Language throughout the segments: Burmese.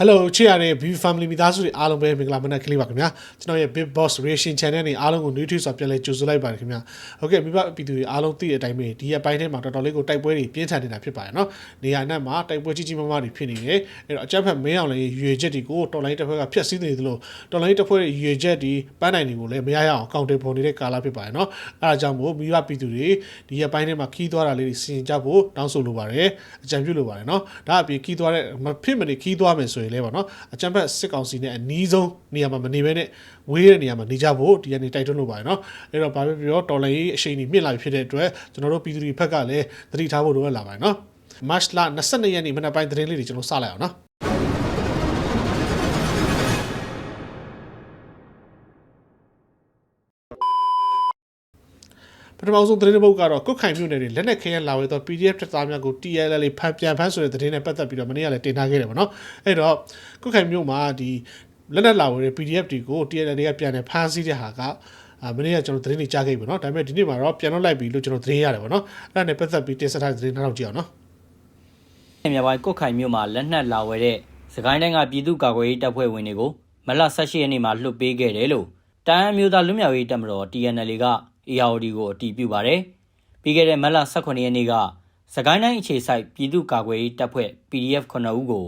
Hello ချစ်ရတဲ့ View Family မိသားစုတွေအားလုံးပဲမင်္ဂလာမနက်ကလေးပါခင်ဗျာကျွန်တော်ရဲ့ Big Boss Reaction Channel နဲ့အားလုံးကို new tweet ဆိုပြန်လဲကြိုဆိုလိုက်ပါတယ်ခင်ဗျာဟုတ်ကဲ့မိဘပြည်သူတွေအားလုံးသိတဲ့အတိုင်းပဲဒီရက်ပိုင်းထဲမှာတော်တော်လေးကိုတိုက်ပွဲတွေပြင်းထန်နေတာဖြစ်ပါတယ်နော်နေရာနဲ့မှာတိုက်ပွဲကြီးကြီးမားမားတွေဖြစ်နေတယ်အဲ့တော့အကြမ်းဖက်မင်းအောင်လည်းရွေချက်တွေကိုတော်လိုင်းတစ်ဖွဲ့ကဖျက်ဆီးနေသလိုတော်လိုင်းတစ်ဖွဲ့ရဲ့ရွေချက်ဒီပန်းနိုင်တွေကိုလည်းမရရအောင်ကောင်တယ်ပုံနေတဲ့ကာလဖြစ်ပါတယ်နော်အဲ့ဒါကြောင့်မို့မိဘပြည်သူတွေဒီရက်ပိုင်းထဲမှာခီးသွားတာလေးတွေစီရင်ကြဖို့တောင်းဆိုလိုပါတယ်အကြံပြုလိုပါတယ်နော်ဒါအပြင်ခီးသွားတဲ့မဖြစ်မနေခီးသွားမယ်ဆိုရင်လည်းပေါ့နော်အကြံဖက်စစ်ကောင်စီနဲ့အနီးဆုံးနေရာမှာမနေဘဲနဲ့ဝေးတဲ့နေရာမှာနေကြဖို့ဒီကနေတိုက်တွန်းလိုပါတယ်နော်အဲ့တော့ဘာပဲပြောတော်လိုင်းအရှိန်ကြီးမြင့်လာပြီဖြစ်တဲ့အတွက်ကျွန်တော်တို့ပြည်သူတွေဘက်ကလည်းသတိထားဖို့လိုအပ်လာပါတယ်နော်မတ်လ22ရက်နေ့မနက်ပိုင်းသတင်းလေးတွေကျွန်တော်စလိုက်အောင်နော် ပထမဆုံးသတင်းတစ်ပုဒ်ကတော့ကုတ်ခိုင်မြို့နယ်တွေလက်နက်ခဲရလာဝဲသော PDF တပ်သားများကို TLL ဖန်ပြန်ဖန်ဆိုတဲ့သတင်းနဲ့ပတ်သက်ပြီးတော့မနေ့ကလည်းတင်ထားခဲ့တယ်ဗောနော်အဲ့တော့ကုတ်ခိုင်မြို့မှာဒီလက်နက်လာဝဲတဲ့ PDF တွေကို TLL တွေကပြန်တယ်ဖန်ဆီးတဲ့ဟာကအာမနေ့ကကျွန်တော်သတင်းတွေကြားခဲ့ပြီဗောနော်ဒါပေမဲ့ဒီနေ့မှာတော့ပြန်တော့လိုက်ပြီလို့ကျွန်တော်သတင်းရတယ်ဗောနော်အဲ့ဒါနဲ့ပတ်သက်ပြီးတင်ဆက်ထားတဲ့သတင်းနောက်ကြည့်အောင်နော်မြေပိုင်းကုတ်ခိုင်မြို့မှာလက်နက်လာဝယ်တဲ့စကိုင်းတိုင်းကပြည်သူ့ကာကွယ်ရေးတပ်ဖွဲ့ဝင်တွေကိုမလ18ရက်နေ့မှာလွှတ်ပေးခဲ့တယ်လို့တန်အမျိုးသားလွတ်မြောက်ရေးတပ်မတော် TNL က ARD ကိုအတည်ပြုပါတယ်။ပြီးခဲ့တဲ့မလ18ရက်နေ့ကစကိုင်းတိုင်းအခြေစိုက်ပြည်သူ့ကာကွယ်ရေးတပ်ဖွဲ့ PDF 9ဦးကို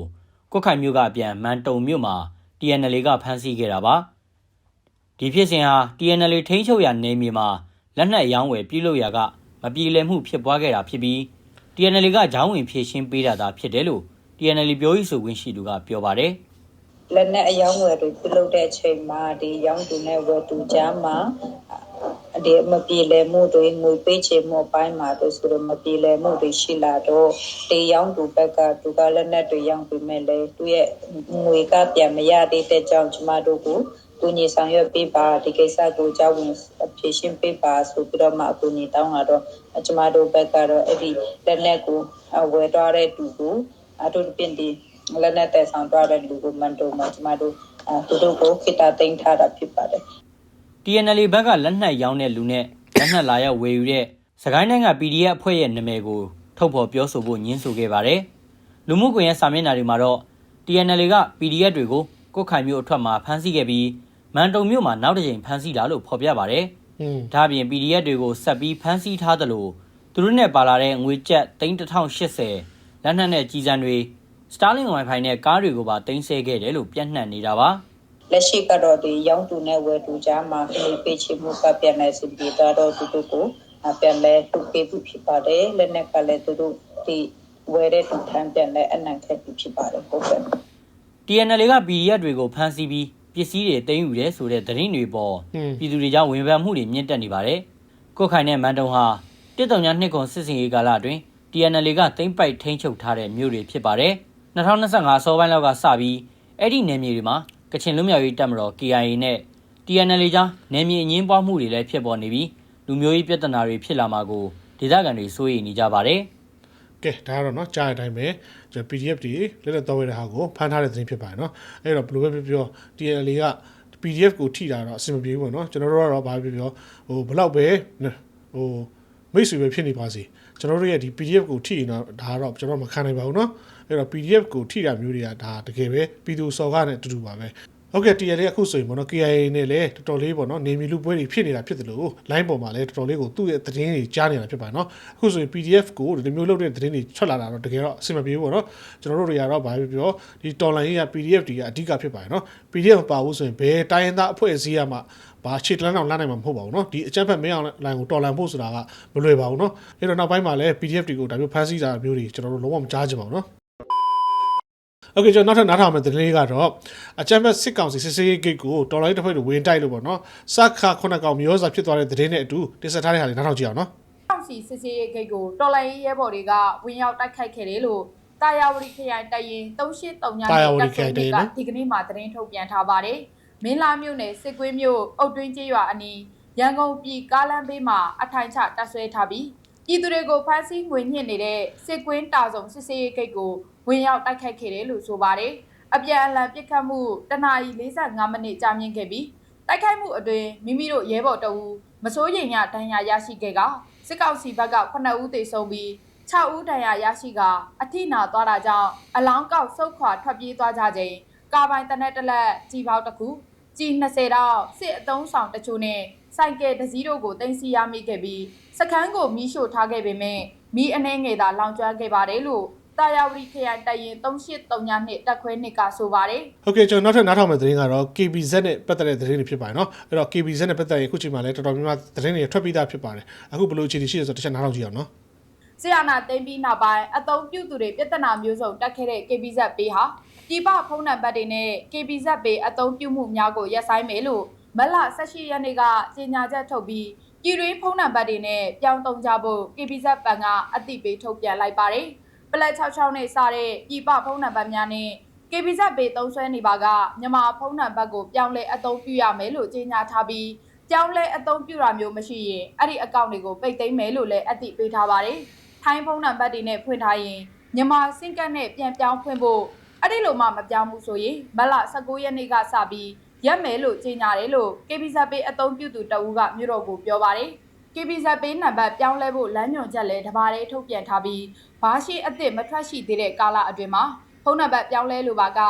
ကုတ်ခိုင်မြို့ကအပြန်မန်တုံမြို့မှာ TNL ကဖမ်းဆီးခဲ့တာပါ။ဒီဖြစ်စဉ်ဟာ TNL ထိန်းချုပ်ရာနယ်မြေမှာလက်နက်ရောင်းဝယ်ပြုလုပ်ရာကမပြေလည်မှုဖြစ်ပွားခဲ့တာဖြစ်ပြီး TNL ကဂျောင်းဝင်ဖြည့်ရှင်းပေးတာသာဖြစ်တယ်လို့ TNL ပြောရေးဆိုခွင့်ရှိသူကပြောပါတယ်လက်နဲ့အယောင်းဝယ်တွေပြုလုပ်တဲ့အချိန်မှာဒီရောင်းသူနဲ့ဝယ်သူကြားမှာ ဒီမပြေလည်မှုတွေငွေပေးချေမှုအပိုင်းမှာတို့ဆိုတော့မပြေလည်မှုတွေရှိလာတော့တေရောင်းသူဘက်ကသူကလက်နဲ့တွေရောင်းပြီးမဲ့လေသူရဲ့ငွေကပြန်မရသေးတဲ့ကြောင့်ကျမတို့ကိုကူညီဆောင်ရွက်ပေးပါဒီကိစ္စကိုကြောက်ဝင်ဖြည့်ရှင်းပေးပါဆိုပြီးတော့မှအကူအညီတောင်းလာတော့ကျမတို့ဘက်ကတော့အဲ့ဒီလက်နဲ့ကိုဝယ်သွားတဲ့သူကိုအတူတူပြင်ဒီလက်နဲ့တက်ဆောင်သွားတဲ့လူကိုမန်တုံမှာကျမတို့အဲသူတို့ကိုခိတာသိမ်းထားတာဖြစ်ပါတယ်။ TNL ဘက်ကလက်နက်ရောင်းတဲ့လူနဲ့လက်နက်လာရောက်ဝယ်ယူတဲ့စကိုင်းတိုင်းက PDF အဖွဲ့ရဲ့နာမည်ကိုထုတ်ဖော်ပြောဆိုဖို့ညှင်းဆိုခဲ့ပါတယ်။လူမှုကွန်ရက်စာမျက်နှာတွေမှာတော့ TNL က PDF တွေကိုကုတ်ခိုင်မြို့အထွက်မှာဖမ်းဆီးခဲ့ပြီးမန်တုံမြို့မှာနောက်တစ်ကြိမ်ဖမ်းဆီးတာလို့ဖော်ပြပါတယ်။อืมဒါ့အပြင် PDF တွေကိုဆက်ပြီးဖမ်းဆီးထားသလိုသူတို့နဲ့ပါလာတဲ့ငွေကျပ်3080လက်နက်နဲ့ကြီးစံတွေ Starlink Wi-Fi နဲ့ကားတွေကိုပါတင်ဆက်ခဲ့တယ်လို့ပြန့်နှံ့နေတာပါ လက်ရှိကတော့ဒီရောင်းသူနဲ့ဝယ်သူကြားမှာခလေးပေးချေမှုကပြန်လဲစီပြီးတော့သူတို့ကိုပြန်လဲထုပေးဖို့ဖြစ်ပါတယ်လက်နက်ကလည်းသူတို့ဒီဝယ်တဲ့သူထမ်းပြန်လဲအနံခက်ပြီးဖြစ်ပါတယ်ဟုတ်ကဲ့ TNL က PDF တွေကိုဖမ်းဆီးပြီးပစ္စည်းတွေတင်ယူတယ်ဆိုတဲ့သတင်းတွေပေါ်อืมပြည်သူတွေကြောင့်ဝန်ပန်မှုတွေမြင့်တက်နေပါတယ်ကုတ်ခိုင်နဲ့မန်တုံဟာတစ်တုံညာနှစ်ခွန်စစ်စင်ရေးကာလအတွင်း TNL ကတိမ့်ပိုက်ထိန်းချုပ်ထားတဲ့မြို့တွေဖြစ်ပါတယ်2025အစောပိုင်းလောက်ကစပြီးအဲ့ဒီနယ်မြေတွေမှာ ကချင်လွတ်မြောက်ရေးတပ်မတော် KIA နဲ့ TNL ကြားနယ်မြေအငင်းပွားမှုတွေလည်းဖြစ်ပေါ်နေပြီးလူမျိုးရေးပြဿနာတွေဖြစ်လာမှာကိုဒေသခံတွေစိုးရိမ်နေကြပါတယ်။ကဲဒါကတော့နော်ကြားတဲ့အတိုင်းပဲကျွန်တော် PDF တွေလက်လက်တော်ရတဲ့ဟာကိုဖမ်းထားတဲ့သတင်းဖြစ်ပါတယ်နော်။အဲ့တော့ဘယ်လိုပဲပြောပြော TNL က PDF ကိုထိတာတော့အဆင်မပြေဘူးပေါ့နော်။ကျွန်တော်တို့ကတော့ဘာပဲပြောဟိုဘလောက်ပဲဟိုမိတ်ဆွေပဲဖြစ်နေပါစေကျွန်တော်တို့ရဲ့ဒီ PDF ကိုထိရင်တော့ဒါကတော့ကျွန်တော်မခံနိုင်ပါဘူးနော်။ အဲ့တော့ PDF ကိုထိတာမျိုးတွေကဒါတကယ်ပဲပြည်သူစော်ကားနဲ့အတူတူပါပဲဟုတ်ကဲ့ TLA အခုဆိုရင်ပေါ့နော် KIA နဲ့လည်းတော်တော်လေးပေါ့နော်နေမီလူပွဲတွေဖြစ်နေတာဖြစ်တယ်လို့ line ပေါ်မှာလည်းတော်တော်လေးကိုသူ့ရဲ့သတင်းတွေကြားနေတာဖြစ်ပါတယ်နော်အခုဆိုရင် PDF ကိုဒီမျိုးလုပ်တဲ့သတင်းတွေထွက်လာတာတော့တကယ်တော့အဆင်မပြေဘူးပေါ့နော်ကျွန်တော်တို့တွေကတော့ဘာဖြစ်ပြောဒီ online ရေးက PDF တွေကအဓိကဖြစ်ပါတယ်နော် PDF မပါဘူးဆိုရင်ဘယ်တိုင်းရင်းသားအဖွဲ့အစည်းကမှဘာခြေတလန်းအောင်လမ်းနိုင်မှာမဟုတ်ပါဘူးเนาะဒီအကြမ်းဖက်မင်းအောင်လိုင်းကိုတော်လန်ဖို့ဆိုတာကမလွယ်ပါဘူးเนาะအဲ့တော့နောက်ပိုင်းမှာလည်း PDF တွေကိုဒါမျိုးဖန်ဆီးတာမျိုးတွေကျွန်တော်တို့လုံးဝမကြားချင်ပါဘူးเนาะ โอเคကျွန်တော်နောက်ထပ်နားထောင်မယ့်သတင်းလေးကတော့အကြမ်းဖက်စစ်ကောင်စီစစ်စေးရေးဂိတ်ကိုတော်လိုင်းတစ်ဖွဲ့တွေဝင်တိုက်လို့ပေါ့နော်စခါခုနှစ်ကောင်မျိုးစာဖြစ်သွားတဲ့သတင်းနဲ့အတူတင်ဆက်ထားတဲ့ဟာလေးနားထောင်ကြည့်အောင်နော် အောင်စီစစ်စေးရေးဂိတ်ကိုတော်လိုင်းရဲဘော်တွေကဝင်ရောက်တိုက်ခိုက်ခဲ့တယ်လို့တာယာဝတီခရိုင်တရင်383ည တာယာဝတီခရိုင်တပ်ရင်းနော် ဒီကနေ့မှသတင်းထုတ်ပြန်ထားပါတယ်။မင်းလာမြို့နယ်စစ်ကွင်းမြို့အုတ်တွင်းကျေးရွာအနီးရန်ကုန်ပြည်ကားလမ်းဘေးမှာအထိုင်ချတပ်ဆွဲထားပြီးပြည်သူတွေကိုဖမ်းဆီးငွေညှစ်နေတဲ့စစ်ကွင်းတာစုံစစ်စေးရေးဂိတ်ကို ဝင်ရောက်တိုက်ခိုက်ခဲ့တယ်လို့ဆိုပါတယ်။အပြန်အလှန်ပစ်ခတ်မှုတနာရီ45မိနစ်ကြာမြင့်ခဲ့ပြီးတိုက်ခိုက်မှုအတွင်းမိမိတို့ရဲဘော်တအူမစိုးရိမ်ရဒဏ်ရာရရှိခဲ့ကစစ်ကောင်စီဘက်က9ဦးသေဆုံးပြီး6ဦးတန်ရာရရှိကအထိနာသွားတာကြောင့်အလောင်းကောက်ဆုတ်ခွာထွက်ပြေးသွားကြချိန်ကာပိုင်တနက်တစ်လက်ကြီးပေါက်တစ်ခုကြီး20တောက်စစ်အုံဆောင်တချို့နဲ့စိုက်ကယ်တစ်စီးတို့ကိုတင်စီရမိခဲ့ပြီးစခန်းကိုမီးရှို့ထားခဲ့ပေမဲ့မီးအနှဲငယ်သာလောင်ကျွမ်းခဲ့ပါတယ်လို့ တာယာဝတီခရိုင်တရင်3839နှစ်တက်ခွဲနှစ်ကဆိုပါတယ်ဟုတ်ကဲ့ကျွန်တော်နောက်ထပ်နားထောင်မယ့်သတင်းကတော့ KBZ နဲ့ပတ်သက်တဲ့သတင်းတွေဖြစ်ပါတယ်နော်အဲ့တော့ KBZ နဲ့ပတ်သက်ရင်အခုချိန်မှာလည်းတော်တော်များများသတင်းတွေထွက်ပြီးသားဖြစ်ပါတယ်အခုဘယ်လိုအခြေအနေရှိလဲဆိုတော့တစ်ချက်နားထောင်ကြည့်အောင်နော်ဆီယနာသိမ်းပြီးနောက်ပိုင်းအသုံးပြုသူတွေပြဿနာမျိုးစုံတက်ခဲ့တဲ့ KBZ ပေးဟာပြည်ပဖုံးနံပါတ်တွေနဲ့ KBZ ပေးအသုံးပြုမှုများကိုရပ်ဆိုင်းမယ်လို့မလ18ရက်နေ့ကကြေညာချက်ထုတ်ပြီးပြည်တွင်းဖုံးနံပါတ်တွေနဲ့ပြောင်းသုံးကြဖို့ KBZ ဘဏ်ကအသိပေးထုတ်ပြန်လိုက်ပါတယ် ပလက်66နဲ့စတဲ့ပြည်ပဖုံးနံပါတ်များနဲ့ KBZ ပေးသုံးဆွဲနေပါကမြန်မာဖုံးနံပါတ်ကိုပြောင်းလဲအသုံးပြုရမယ်လို့ကြေညာထားပြီးပြောင်းလဲအသုံးပြုတာမျိုးမရှိရင်အဲ့ဒီအကောင့်တွေကိုပိတ်သိမ်းမယ်လို့လည်းအသိပေးထားပါတယ်။ထိုင်းဖုန်းနံပါတ်တွေနဲ့ဖွင့်ထားရင်မြန်မာစင်ကတ်နဲ့ပြန်ပြောင်းဖွင့်ဖို့အဲ့ဒီလိုမှမပြောင်းဘူးဆိုရင်မလ19ရက်နေ့ကစပြီးရက်မယ်လို့ကြေညာတယ်လို့ KBZ Pay အသုံးပြုသူတဦးကမြို့တော်ကိုပြောပါတယ် KBZ Pay နံပါတ်ပြောင်းလဲဖို့လမ်းညွှန်ချက်လည်းတပါးတည်းထုတ်ပြန်ထားပြီးဘာရှိအသစ်မထွက်ရှိသေးတဲ့ကာလအတွင်းမှာဖုန်းနံပါတ်ပြောင်းလဲလိုပါက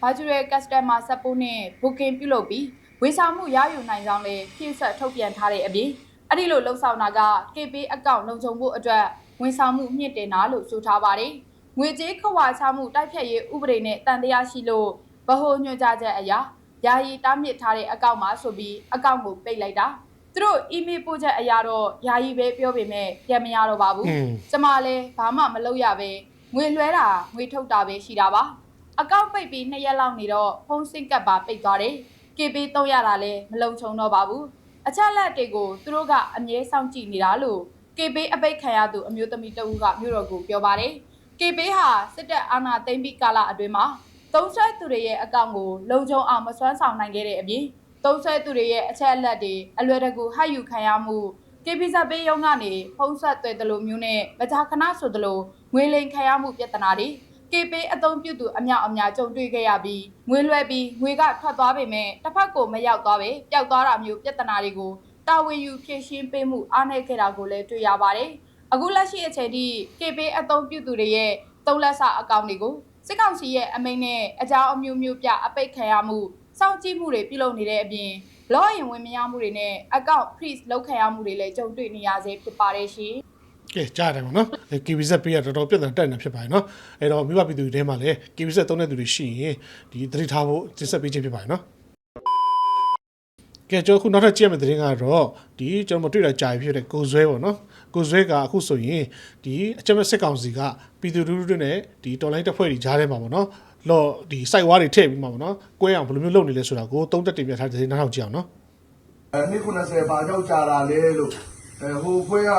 Virtual Customer Support နဲ့ Booking ပြုလုပ်ပြီးဝေဆောင်မှုရယူနိုင်ကြောင်းလည်းဖြည့်ဆွတ်ထုတ်ပြန်ထားတဲ့အပြင်အဲ့ဒီလိုလှုပ်ဆောင်တာက KP အကောင့်လုံခြုံဖို့အတွက်ဝန်ဆောင်မှုမြင့်တင်တာလို့ဆိုထားပါတယ်။ငွေကြေးခဝါချမှုတိုက်ဖြတ်ရေးဥပဒေနဲ့တန်တရားရှိလို့ဗဟိုညွှန်ကြားချက်အရာယာယီတားမြစ်ထားတဲ့အကောင့်မှာဆိုပြီးအကောင့်ကိုပိတ်လိုက်တာ။ သူတို့အီးမေးလ်ပို့ချက်အရာတော့ယာယီပဲပြောပေမဲ့ပြန်မရတော့ပါဘူးอืม။ကျမလည်းဘာမှမလုပ်ရပဲငွေလွှဲတာငွေထုတ်တာပဲရှိတာပါ။အကောင့်ပိတ်ပြီးနှစ်ရက်လောက်နေတော့ဖုန်းစင်ကပ်ပါပိတ်သွားတယ်။ KB သုံးရတာလည်းမလုံခြုံတော့ပါဘူး။အချက်လက်တွေကိုသူတို့ကအမြဲစောင့်ကြည့်နေတာလို့ KB အပိတ်ခံရသူအမျိုးသမီးတဦးကမြို့တော်ကိုပြောပါတယ်။ KB ဟာစစ်တပ်အာဏာသိမ်းပြီးကာလအတွင်းမှာသုံးဆွဲသူတွေရဲ့အကောင့်ကိုလုံခြုံအောင်မစွမ်းဆောင်နိုင်ခဲ့တဲ့အပြင် သုံးဆွဲသူတွေရဲ့အချက်အလက်တွေအလွယ်တကူဟတ်ယူခံရမှု KB ဇက်ပေးရုံကနေဖုံးဆက်သွဲတယ်လို့မျိုးနဲ့မကြာခဏဆိုသလိုငွေလိမ်ခံရမှုပြဿနာတွေ KB အသုံးပြုသူအမြောက်အများကြုံတွေ့ခဲ့ရပြီးငွေလွှဲပြီးငွေကထွက်သွားပေမဲ့တစ်ဖက်ကိုမရောက်သွားပဲပျောက်သွားတာမျိုးပြဿနာတွေကိုတာဝန်ယူဖြည့်ရှင်းပေးမှုအားနည်းခဲ့တာကိုလည်းတွေ့ရပါတယ်။အခုလက်ရှိအချိန်ထိ KB အသုံးပြုသူတွေရဲ့သုံးလက်စာအကောင့်တွေကိုစစ်ကောင်စီရဲ့အမိန့်နဲ့အကြောင်းအမျိုးမျိုးပြအပိတ်ခံရမှု စောင့်ကြည့်မှုတွေပြုလုပ်နေတဲ့အပြင်လောရင်ဝင်မရမှုတွေနဲ့အကောင့် freeze လုပ်ခံရမှုတွေလည်းကြုံတွေ့နေရဆဲဖြစ်ပါတယ်ရှင်။ကဲကြားတယ်ပေါ့နော်အဲ KBZ ပေးရတော်တော်ပြဿနာတက်နေဖြစ်ပါတယ်နော်အဲ့တော့မိဘပြည်သူတွေထဲမှာလည်း KBZ သုံးတဲ့သူတွေရှိရင်ဒီသတိထားဖို့တင်ဆက်ပေးခြင်းဖြစ်ပါတယ်နော်ကဲကျွန်တော်ခုနောက်ထပ်ကြည့်ရမယ့်သတင်းကတော့ဒီကျွန်တော်မတွေ့တာကြာပြီဖြစ်တဲ့ကိုဇွဲပေါ့နော်ကိုဇွဲကအခုဆိုရင်ဒီအကြမ်းဖက်စစ်ကောင်စီကပြည်သူလူထုတွေနဲ့ဒီတော်လိုင်းတပ်ဖွဲ့တွေကြားထဲမှာပေါ့နော် လော်ဒီစိုက်ဝါးတွေထည့်ပြီးမှာပေါ့နော်ကွဲအောင်ဘယ်လိုမျိုးလုပ်နေလဲဆိုတာကိုသုံးသက်တင်ပြထားတဲ့သတင်းနောက်ထောင်ကြည့်အောင်နော်အဲနှစ်90ဘာကြောက်ကြတာလဲလို့အဲဟိုဖွဲက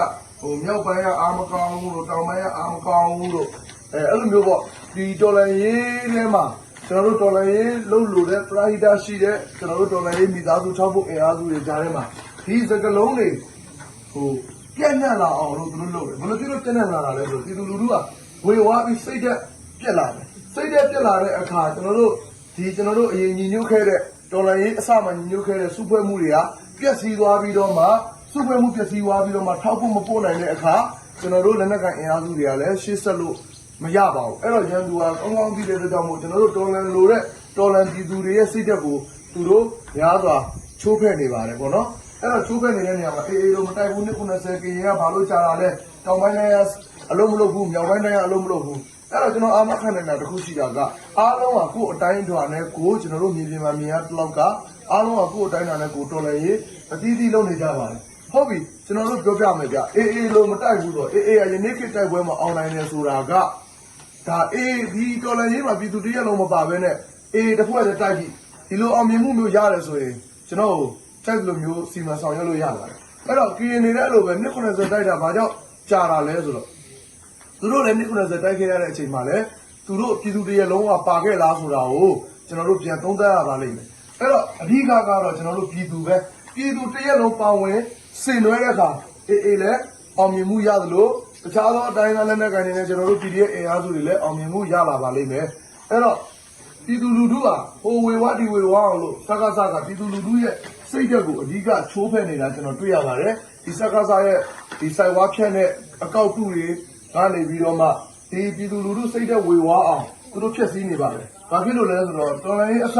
ဟိုမြောက်ပိုင်းကအာမကောင်းဘူးလို့တောင်ပိုင်းကအာမကောင်းဘူးလို့အဲအဲ့လိုမျိုးပေါ့ဒီတော်လန်ရေးထဲမှာကျွန်တော်တို့တော်လန်ရေးလှုပ်လို့တဲ့ပရာဟိတာရှိတဲ့ကျွန်တော်တို့တော်လန်ရေးမိသားစုထောက်ဖို့အင်အားစုတွေကြားထဲမှာဒီစကလုံးတွေဟိုပြန့်နှံ့လာအောင်လို့သူတို့လုပ်တယ်ဘယ်လိုဖြစ်လို့ပြန့်နှံ့လာတာလဲဆိုတော့ဒီလူလူထုကဝေဝါးပြီးစိတ်သက်ပြက်လာတယ် စိတ်သက်ပြက်လာတဲ့အခါကျွန်တော်တို့ဒီကျွန်တော်တို့အရင်ညီညွတ်ခဲ့တဲ့တော်လန်ရေးအစမှညီညွတ်ခဲ့တဲ့စုဖွဲ့မှုတွေကပြက်စီးသွားပြီးတော့မှစုဖွဲ့မှုပြက်စီးသွားပြီးတော့မှထောက်ဖို့မပို့နိုင်တဲ့အခါကျွန်တော်တို့လက်နက်ကန်အင်အားစုတွေကလည်းရှေ့ဆက်လို့မရပါဘူးအဲ့တော့ရန်သူကကောင်းကောင်းသိတဲ့အတွက်ကြောင့်မို့ကျွန်တော်တို့တော်လန်လိုတဲ့တော်လန်ပြည်သူတွေရဲ့စိတ်သက်ကိုသူတို့များစွာချိုးဖဲ့နေပါတယ်ပေါ့နော်အဲ့တော့ချိုးဖဲ့နေတဲ့နေရာမှာအေးအေးလို့မတိုက်ဘူးနှစ်90ကရင်ကဘာလို့ကြာတာလဲတောင်ပိုင်းတိုင်းကအလုံးမလုပ်ဘူးမြောက်ပိုင်းတိုင်းကအလုံးမလုပ်ဘူး အဲ့တော့ကျွန်တော်အာမခံနေတာတစ်ခုရှိတာကအားလုံးကကိုယ်အတိုင်းအထွာနဲ့ကိုယ်ကျွန်တော်တို့မြင်ပြင်မှာမြင်ရတလောက်ကအားလုံးကကိုယ်အတိုင်းအထွာနဲ့ကိုယ်တော်လည်းရေးအသီးသီးလုပ်နေကြပါတယ်ဟုတ်ပြီကျွန်တော်တို့ပြောပြမယ်ဗျအေးအေးလို့မတိုက်ဘူးတော့အေးအေးကယနေ့ခေတ်တိုက်ပွဲမှာအောင်နိုင်တယ်ဆိုတာကဒါအေးဒီတော်လန်ရေးမှာပြည်သူတရက်လုံးမပါဘဲနဲ့အေးတစ်ဖွဲ့တည်းတိုက်ပြီးဒီလိုအောင်မြင်မှုမျိုးရတယ်ဆိုရင်ကျွန်တော်တို့တိုက်လိုမျိုးစီမံဆောင်ရွက်လို့ရပါတယ်အဲ့တော့ကရင်နေတဲ့အဲ့လိုပဲနှစ်90တိုက်တာဘာကြောင့်ကြာတာလဲဆိုတော့ သူတို့လည်းနှစ်90တိုက်ခဲ့ရတဲ့အချိန်မှာလည်းသူတို့ပြည်သူတရက်လုံးကပါခဲ့လားဆိုတာကိုကျွန်တော်တို့ပြန်သုံးသပ်ရပါလိမ့်မယ်အဲ့တော့အဓိကကတော့ကျွန်တော်တို့ပြည်သူပဲပြည်သူတရက်လုံးပါဝင်စင်နွှဲတဲ့အခါအေးအေးလည်းအောင်မြင်မှုရသလိုတခြားသောအတိုင်းအသားလက်နက်ကိုင်တွေနဲ့ကျွန်တော်တို့ PDF အင်အားစုတွေလည်းအောင်မြင်မှုရလာပါလိမ့်မယ်အဲ့တော့ပြည်သူလူထုဟာဟိုဝေဝါဒီဝေဝါအောင်လို့စကားစကားပြည်သူလူထုရဲ့စိတ်ဓာတ်ကိုအဓိကချိုးဖဲ့နေတာကျွန်တော်တွေ့ရပါတယ်ဒီစကားစရဲ့ဒီစိုက်ဝါဖြန့်တဲ့အကောက်တုတွေအ ကနေပြီးတော့မှဒီပြည်သူလူထုစိတ်သက်ဝေဝါးအောင်သူတို့ဖြစ်စည်းနေပါတယ်။ဘာဖြစ်လို့လဲဆိုတော့တော်လိုင်းအစ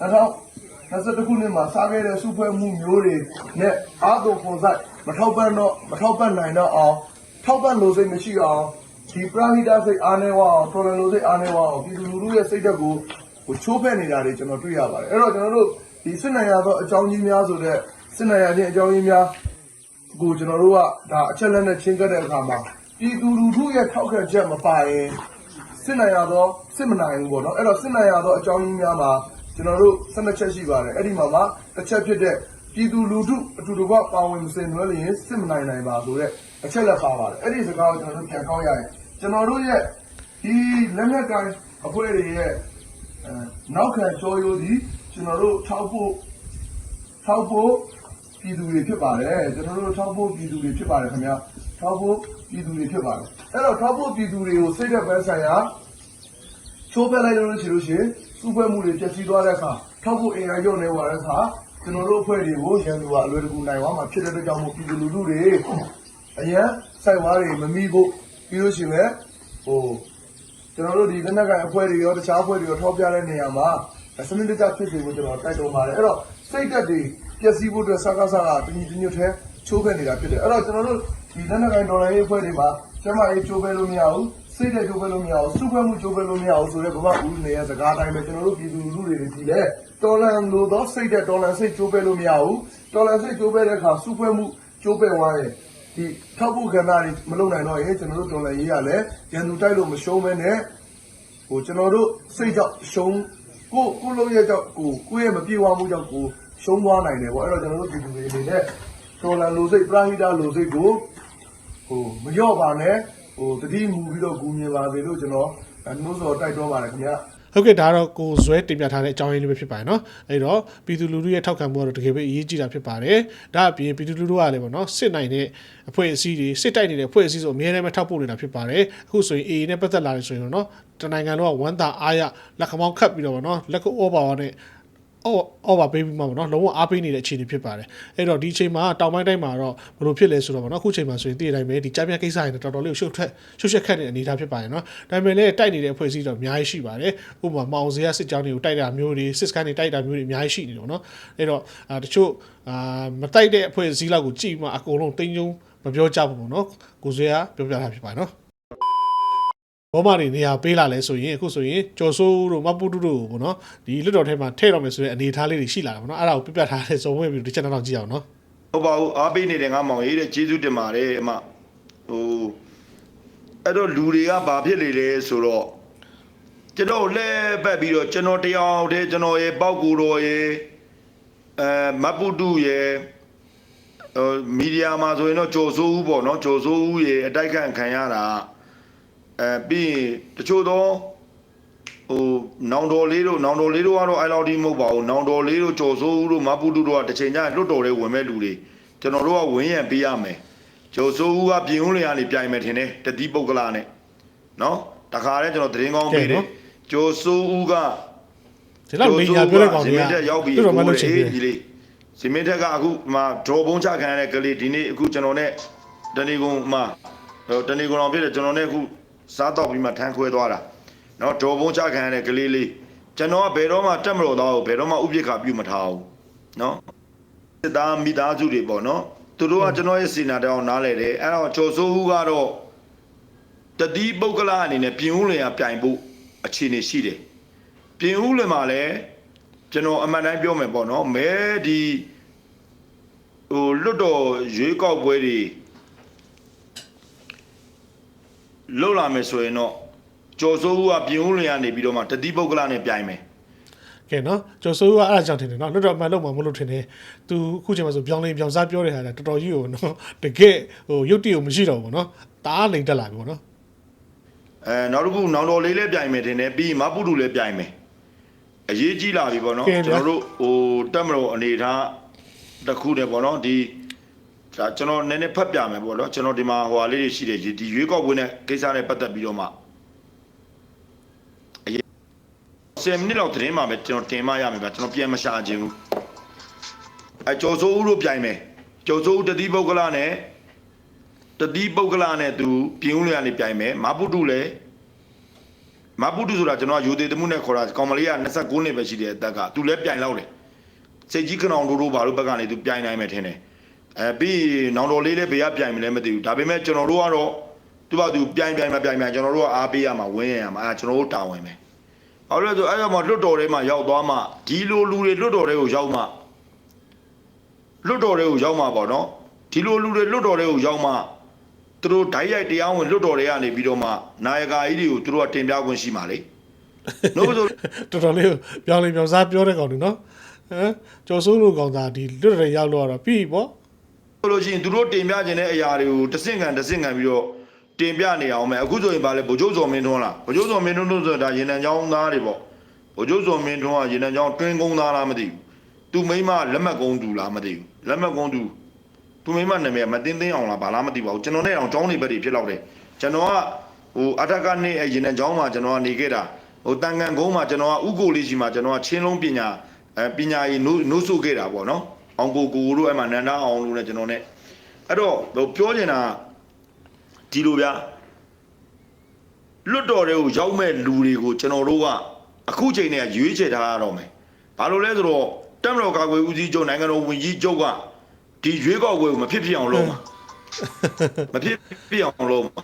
2021ခုနှစ်မှာစားခဲ့တဲ့စုဖွဲ့မှုမျိုးတွေနဲ့အာတုံပုံစံမထောက်ပံ့တော့မထောက်ပံ့နိုင်တော့အောင်ထောက်ပံ့လို့စိတ်မရှိအောင်ဒီပရာဟိတစိတ်အားနေဝအောင်တော်လန်လို့စိတ်အားနေဝအောင်ပြည်သူလူထုရဲ့စိတ်သက်ကိုဟိုချိုးဖက်နေတာတွေကျွန်တော်တွေ့ရပါတယ်အဲ့တော့ကျွန်တော်တို့ဒီစစ်နိုင်ရသောအကြောင်းကြီးများဆိုတဲ့စစ်နိုင်ရခြင်းအကြောင်းကြီးများကိုကျွန်တော်တို့ကဒါအချက်လက်နဲ့ချင်းကပ်တဲ့အခါမှာ ပြည်သူလူထုရဲ့ထောက်ခံချက်မပါရင်စစ်နိုင်ရတော့စစ်မနိုင်ဘူးပေါ့နော်အဲ့တော့စစ်နိုင်ရတော့အကြောင်းရင်းများမှာကျွန်တော်တို့12ချက်ရှိပါတယ်အဲ့ဒီမှာမှတစ်ချက်ဖြစ်တဲ့ပြည်သူလူထုအတူတူကပါဝင်မစင်နွှဲလျင်စစ်မနိုင်နိုင်ပါဆိုတဲ့အချက်လက်ပါပါတယ်အဲ့ဒီစကားကိုကျွန်တော်တို့ပြန်ကောက်ရရင်ကျွန်တော်တို့ရဲ့ဒီလက်နက်ကိုင်အဖွဲ့တွေရဲ့အဲနောက်ခံကြောရိုးဒီကျွန်တော်တို့ထောက်ဖို့ထောက်ဖို့ပြည်သူတွေဖြစ်ပါတယ်ကျွန်တော်တို့ထောက်ဖို့ပြည်သူတွေဖြစ်ပါတယ်ခင်ဗျာ ထောက်ဖို့ပြည်သူတွေဖြစ်ပါတယ်အဲ့တော့ထောက်ဖို့ပြည်သူတွေကိုစိတ်သက်ပဲဆိုင်ရာချိုးဖက်လိုက်လို့ရှိလို့ရှိရင်စုဖွဲ့မှုတွေပြည့်စည်သွားတဲ့အခါထောက်ဖို့အင်အားရုံနေသွားတဲ့အခါကျွန်တော်တို့အဖွဲ့တွေကိုရန်သူကအလွယ်တကူနိုင်သွားမှာဖြစ်တဲ့အတွက်ကြောင့်မို့ပြည်သူလူထုတွေအရန်စိုက်ဝါးတွေမမိဖို့ပြီးလို့ရှိရင်ဟိုကျွန်တော်တို့ဒီလက်နက်ကိုင်အဖွဲ့တွေရောတခြားအဖွဲ့တွေရောထောက်ပြတဲ့နေရာမှာစနစ်တကျဖြစ်စေဖို့ကျွန်တော်တိုက်တွန်းပါတယ်အဲ့တော့စိတ်သက်တွေပျက်စီးဖို့အတွက်စကားစကားတညီတညွတ်ထဲ ချိုးဖက်နေတာဖြစ်တယ်အဲ့တော့ကျွန်တော်တို့ဒီလက်နက်ကိုင်ဒေါ်လာရေးအဖွဲ့တွေမှာကျမရေးချိုးဖက်လို့မရဘူးစိတ်သက်ချိုးဖက်လို့မရဘူးစုဖွဲ့မှုချိုးဖက်လို့မရဘူးဆိုတော့ဗမာဦးနေရစကားတိုင်းပဲကျွန်တော်တို့ပြည်သူလူထုတွေဒီလေတော်လန်လို့တော့စိတ်သက်တော်လန်စိတ်ချိုးဖက်လို့မရဘူးတော်လန်စိတ်ချိုးဖက်တဲ့အခါစုဖွဲ့မှုချိုးဖက်သွားရင်ဒီထောက်ဖို့ကဏ္ဍတွေမလုပ်နိုင်တော့ရင်ကျွန်တော်တို့တော်လန်ရေးရလဲရန်သူတိုက်လို့မရှုံးမဲနဲ့ဟိုကျွန်တော်တို့စိတ်ကြောင့်ရှုံးကိုကိုလုံးရဲ့ကြောင့်ကိုကိုရဲ့မပြေဝမှုကြောင့်ကိုရှုံးသွားနိုင်တယ်ပေါ့အဲ့တော့ကျွန်တော်တို့ပြည်သူတွေအနေနဲ့ တော်လန်လိုစိတ်ပရာဟိတလိုစိတ်ကိုဟိုမလျော့ပါနဲ့ဟိုတတိမူပြီးတော့ဂူမြင်ပါစေလို့ကျွန်တော်နှိုးစော်တိုက်တွန်းပါတယ်ခင်ဗျာ ဟုတ်ကဲ့ဒါကတော့ကိုဇွဲတင်ပြထားတဲ့အကြောင်းရင်းလေးပဲဖြစ်ပါတယ်เนาะအဲ့တော့ပြည်သူလူထုရဲ့ထောက်ခံမှုကတော့တကယ်ပဲအရေးကြီးတာဖြစ်ပါတယ်ဒါအပြင်ပြည်သူလူထုကလည်းပေါ့เนาะစစ်နိုင်တဲ့အဖွဲ့အစည်းတွေစစ်တိုက်နေတဲ့အဖွဲ့အစည်းဆိုအများနဲ့ပဲထောက်ပို့နေတာဖြစ်ပါတယ်အခုဆိုရင် AA နဲ့ပတ်သက်လာတယ်ဆိုရင်တော့เนาะတနိုင်ငံလုံးကဝမ်းသာအားရလက်ခမောင်းခတ်ပြီးတော့ပေါ့เนาะလက်ခုဩဘာဝနဲ့ အော်အော်ပါပေးပြီးမှပေါ့နော်လုံးဝအားပေးနေတဲ့အခြေအနေဖြစ်ပါတယ်အဲ့တော့ဒီအချိန်မှာတောင်ပိုင်းတိုင်းမှာတော့ဘယ်လိုဖြစ်လဲဆိုတော့ပေါ့နော်အခုချိန်မှာဆိုရင်တည်တိုင်းပဲဒီကြားပြကိစ္စတွေတော်တော်လေးကိုရှုပ်ထက်ရှုပ်ရှက်ခတ်တဲ့အနေအထားဖြစ်ပါတယ်နော်ဒါပေမဲ့လည်းတိုက်နေတဲ့အဖွဲ့အစည်းတော့အများကြီးရှိပါတယ်ဥပမာမောင်စရာစစ်ကြောင်းတွေကိုတိုက်တာမျိုးတွေစစ်စကန်တွေတိုက်တာမျိုးတွေအများကြီးရှိနေတယ်ပေါ့နော်အဲ့တော့အာတချို့အာမတိုက်တဲ့အဖွဲ့အစည်းလောက်ကိုကြည့်မှအကုန်လုံးတင်းကျုံမပြောကြဘူးပေါ့နော်ကိုစရာပြောပြတာဖြစ်ပါတယ်နော် ဘောမတွေနေရာပေးလာလဲဆိုရင်အခုဆိုရင်ကျော်စိုးဦးတို့မပူတူတို့ပေါ့နော်ဒီလွတ်တော်ထဲမှာထည့်တော့မယ်ဆိုရင်အနေအထားလေးတွေရှိလာတာပေါ့နော်အဲ့ဒါကိုပြပြထားတဲ့ဇုံဝင်ပြီးဒီချက်တော့ကြည့်အောင်နော်ဟုတ်ပါဘူးအားပေးနေတယ်ငါမောင်ရေးတဲ့ကျေးဇူးတင်ပါတယ်အမဟိုအဲ့တော့လူတွေကဘာဖြစ်လေလဲဆိုတော့ကျွန်တော်လှည့်ပတ်ပြီးတော့ကျွန်တော်တယောက်တည်းကျွန်တော်ရဲ့ပေါက်ကူတော်ရဲ့အဲမပုတုရဲ့ဟိုမီဒီယာမှာဆိုရင်တော့ကြော်စိုးဦးပေါ့နော်ကြော်စိုးဦးရဲ့အတိုက်ခံခံရတာ အဲပြီးရင်တချို့တော့ဟိုနောင်တော်လေးတို့နောင်တော်လေးတို့ကတော့အဲ့လောက်ဒီမဟုတ်ပါဘူးနောင်တော်လေးတို့ကြော်စိုးဦးတို့မပုတုတို့ကတစ်ချိန်ကျရင်လွတ်တော်လေးဝင်မဲ့လူတွေကျွန်တော်တို့ကဝင်းရံပေးရမယ်ကြော်စိုးဦးကပြင်ဦးလျာနေပြိုင်မယ်ထင်တယ်တတိပုတ်ကလာနဲ့နော်တခါတည်းကျွန်တော်သတင်းကောင်းပေးတယ်ကြော်စိုးဦးကဒီလောက်နေညာပြောတဲ့ကောင်ဇတွေကမင်းတက်ရောက်ပြီတော်တော်မလို့ချင်တယ်ဒီလေးဇမင်းတက်ကအခုမှဒေါ်ဘုံချခံရတဲ့ကလေးဒီနေ့အခုကျွန်တော်နဲ့တဏီကုံမှာဟိုတဏီကုံအောင်ဖြစ်တယ်ကျွန်တော်နဲ့အခု စားတော့ပြီးမှထမ်းခွဲသွားတာနော်ဒေါ်ဘုံချခံရတဲ့ကလေးလေးကျွန်တော်ကဘယ်တော့မှတက်မလို့သားကိုဘယ်တော့မှဥပိ္ပခပြုမထားဘူးနော်စစ်သားမိသားစုတွေပေါ့နော်သူတို့ကကျွန်တော်ရဲ့စေနာတောင်နားလဲတယ်အဲ့တော့ကျော်စိုးဦးကတော့တတိပုဂ္ဂလအနေနဲ့ပြင်ဦးလင်ကပြိုင်ဖို့အခြေအနေရှိတယ်ပြင်ဦးလင်မှာလည်းကျွန်တော်အမှန်တိုင်းပြောမယ်ပေါ့နော်မဲဒီဟိုလွတ်တော်ရွေးကောက်ပွဲတွေ လှုပ်လာမယ်ဆိုရင်တော့ကျော်စိုးဦးကပြင်ဦးလွင်ကနေပြီးတော့မှတတိပုဂ္ဂလနဲ့ပြိုင်မယ်ကဲနော်ကျော်စိုးကအဲ့ဒါကြောင့်ထင်တယ်နော်လွတ်တော်မှလုံးမမလို့ထင်တယ်သူအခုချိန်မှာဆိုပြောင်းလဲပြောင်းစားပြောတဲ့ဟာကတော်တော်ကြီးကိုနော်တကယ်ဟိုရုပ်တရက်မရှိတော့ဘူးနော်တားလိန်တက်လာပြီပေါ့နော်အဲနောက်တစ်ခုနောင်တော်လေးလည်းပြိုင်မယ်ထင်တယ်ပြီးရင်မပုတုလည်းပြိုင်မယ်အရေးကြီးလာပြီပေါ့နော်ကျွန်တော်တို့ဟိုတက်မတော်အနေထားတစ်ခုတည်းပေါ့နော်ဒီ ဒါကျွန်တော်နည်းနည်းဖတ်ပြမယ်ပေါ့နော်ကျွန်တော်ဒီမှာဟိုဟာလေးတွေရှိတယ်ဒီရွေးကောက်ပွဲနဲ့ကိစ္စနဲ့ပတ်သက်ပြီးတော့မှအရေး10မိနစ်လောက်သတင်းမှာပဲကျွန်တော်တင်မရမယ်ဗျကျွန်တော်ပြန်မရှာခြင်းဘူးအဲကျော်စိုးဦးတို့ပြိုင်မယ်ကျော်စိုးဦးတတိပုဂ္ဂလနဲ့တတိပုဂ္ဂလနဲ့သူပြင်ဦးလျာနေပြိုင်မယ်မပုတုလည်းမပုတုဆိုတာကျွန်တော်ကယူသေးတမှုနဲ့ခေါ်တာကောင်မလေးက29နှစ်ပဲရှိတယ်အသက်ကသူလည်းပြိုင်လောက်တယ်စိတ်ကြီးခနောင်တို့တို့ဘာလို့ဘက်ကနေသူပြိုင်နိုင်မယ်ထင်တယ် အဲပြီးနောင်တော်လေးလည်းဘေးကပြိုင်မလဲမသိဘူးဒါပေမဲ့ကျွန်တော်တို့ကတော့သူကသူပြိုင်ပြိုင်မပြိုင်ပြိုင်ကျွန်တော်တို့ကအားပေးရမှာဝင်းရရမှာအဲကျွန်တော်တို့တာဝန်ပဲဘာလို့လဲဆိုအဲ့တော့မှလွတ်တော်ထဲမှာရောက်သွားမှဒီလိုလူတွေလွတ်တော်ထဲကိုရောက်မှလွတ်တော်ထဲကိုရောက်မှပေါ့နော်ဒီလိုလူတွေလွတ်တော်ထဲကိုရောက်မှသူတို့ဓာတ်ရိုက်တရားဝင်လွတ်တော်တွေကနေပြီးတော့မှနာယကာကြီးတွေကိုသူတို့ကတင်ပြခွင့်ရှိမှာလေလို့ဆိုတော်တော်လေးကိုပြောင်းလေပြောင်းစားပြောတဲ့ကောင်တွေနော်ဟမ်ကျော်စိုးလို့ကောင်သားဒီလွတ်တဲ့ရောက်လို့ကတော့ပြီပေါ့ ဆိုလို့ရှိရင်သူတို့တင်ပြခြင်းတဲ့အရာတွေကိုတစ်စင့်ခံတစ်စင့်ခံပြီးတော့တင်ပြနေအောင်မယ်အခုဆိုရင်ဗာလဲဗိုလ်ချုပ်စော်မင်းထွန်းလားဗိုလ်ချုပ်စော်မင်းထွန်းတို့ဆိုတာရေနံချောင်းသားတွေပေါ့ဗိုလ်ချုပ်စော်မင်းထွန်းကရေနံချောင်းတွင်းကုန်းသားလားမသိဘူးသူမိမလက်မှတ်ကုန်းတူလားမသိဘူးလက်မှတ်ကုန်းတူသူမိမနာမည်မတင်းတင်းအောင်လားဘာလားမသိပါဘူးကျွန်တော်နဲ့အောင်ចောင်းနေဘက်တွေဖြစ်လောက်တယ်ကျွန်တော်ကဟိုအထက်ကနေရေနံချောင်းမှာကျွန်တော်ကနေခဲ့တာဟိုတန်ကန်ကုန်းမှာကျွန်တော်ကဥကိုလေးရှိမှာကျွန်တော်ကချင်းလုံးပညာအဲပညာရေးနိုးနိုးစုခဲ့တာပေါ့နော် အောင်ကိုကိုတို့အဲ့မှာနန္ဒအောင်တို့နဲ့ကျွန်တော်နဲ့အဲ့တော့ဟိုပြောချင်တာဒီလိုဗျာလွတ်တော်တွေကိုရောက်မဲ့လူတွေကိုကျွန်တော်တို့ကအခုချိန်နဲ့ရွေးချယ်ထားရတော့မယ်ဘာလို့လဲဆိုတော့တက်မတော်ကာကွယ်ဦးစီးချုပ်နိုင်ငံတော်ဝန်ကြီးချုပ်ကဒီရွေးကောက်ပွဲကိုမဖြစ်ဖြစ်အောင်လုပ်မှာမဖြစ်ဖြစ်အောင်လုပ်မှာ